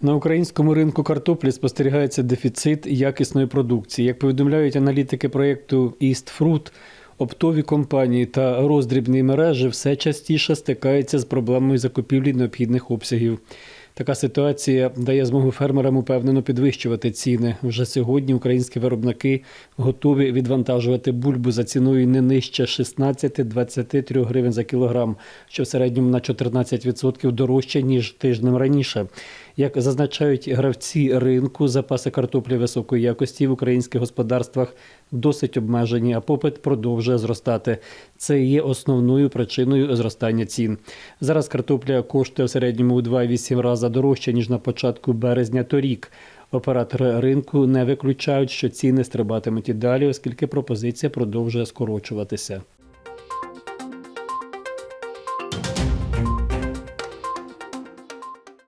На українському ринку картоплі спостерігається дефіцит якісної продукції. Як повідомляють аналітики проєкту Fruit, оптові компанії та роздрібні мережі все частіше стикаються з проблемою закупівлі необхідних обсягів. Така ситуація дає змогу фермерам упевнено підвищувати ціни. Вже сьогодні українські виробники готові відвантажувати бульбу за ціною не нижче 16-23 гривень за кілограм, що в середньому на 14% дорожче ніж тижнем раніше. Як зазначають гравці ринку, запаси картоплі високої якості в українських господарствах досить обмежені, а попит продовжує зростати. Це є основною причиною зростання цін. Зараз картопля коштує в середньому у 2,8 рази дорожче ніж на початку березня торік. Оператори ринку не виключають, що ціни стрибатимуть і далі, оскільки пропозиція продовжує скорочуватися.